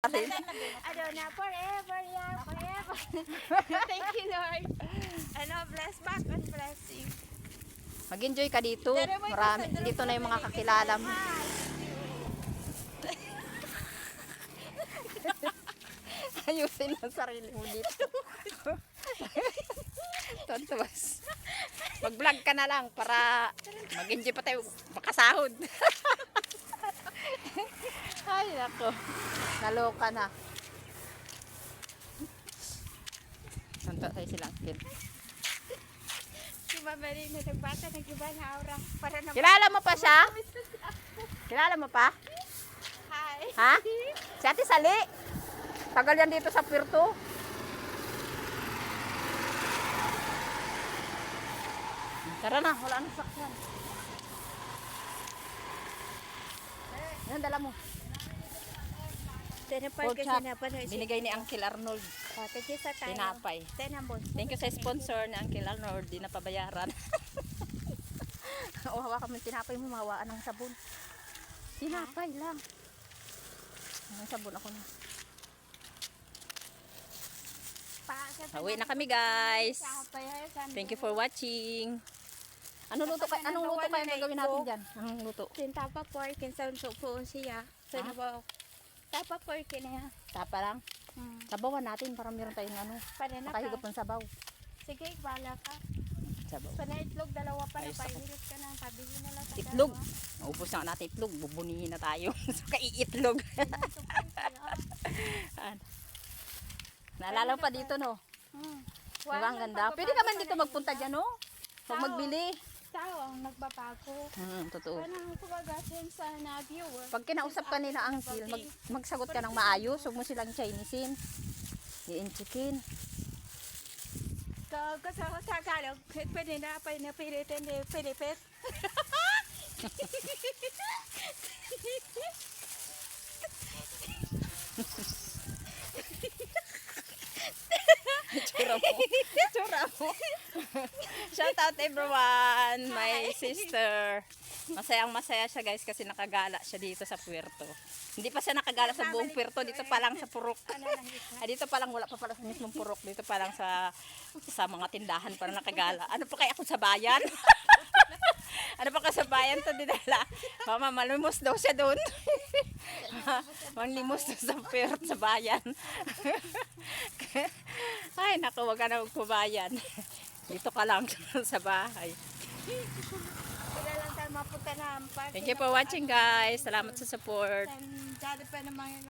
Rin. Ano na, forever, yeah, forever. Thank you, Lord. Ano, bless back and blessing. Mag-enjoy ka dito. Marami. Dito na yung mga kakilala mo. Ayusin mo sarili mo dito. Tontuwas. Mag-vlog ka na lang para mag-enjoy pa tayo makasahod. Ay, nako. Naloka na. Santo tayo silang kin. Rin na nagbata, nag-iba na aura. Para na Kilala mo pa siya? Kilala mo pa? Hi. Ha? Si Ate Sali. Tagal yan dito sa Puerto. Tara na, wala nang sakyan. Yan, dala mo. Tinapal Pork kasi chop. na pa na siya. Binigay ni Uncle Arnold. Thank you sa tayo. Tinapay. Tinambol. Thank you sa sponsor ni Uncle Arnold. Di na pabayaran. o, yung tinapay mo, mawaan ng sabon. Tinapay lang. Ang sabon ako na. Uwi na kami guys. Thank you for watching. Anong luto kayo? Anong luto kayo gagawin natin dyan? Anong luto? Tintapa pork, kinsan so po siya. Sa nabaw. Tapa pork na yan. Tapa lang. Hmm. Sabawan natin para meron tayong ano. Para na Makahigop ka. ng sabaw. Sige, bala ka. Sabaw. Pana itlog, dalawa pa na Ayos ako. pahirit ka na. Pabili na lang Itlog. Naubos na natin itlog. Bubunihin na tayo. kaiitlog. Naalala pa dito, no? Hmm. Diba ang ganda? Pwede ka man dito magpunta dyan, no? Tao. magbili. Tao ang nagbabago. Hmm, totoo. Parang kumagasin sa na viewer. Pag kinausap ka nila, Uncle, mag, magsagot ka ng maayos. Huwag mo silang Chinesein. Iinchikin. Ka kasama sa Tagalog, pwede na pa na pilitin ni Pilipit. Tsura mo. Tsura mo. Shout out everyone, my sister. Masayang masaya siya guys kasi nakagala siya dito sa puerto. Hindi pa siya nakagala sa buong puerto, dito pa lang sa purok. Ano? Ah, dito pa lang wala pa pala sa mismong purok, dito pa lang sa sa mga tindahan para nakagala. Ano pa kaya ako sa bayan? ano pa ka sa bayan to dinala? Mama, malimos daw siya doon. Manglimos daw sa puerto sa bayan. Ay, naku, wag ka na magpabayan. Dito ka lang sa bahay. Wala lang tayo mapunta na ang park. Thank you for watching guys. Salamat sa support. Dali pa naman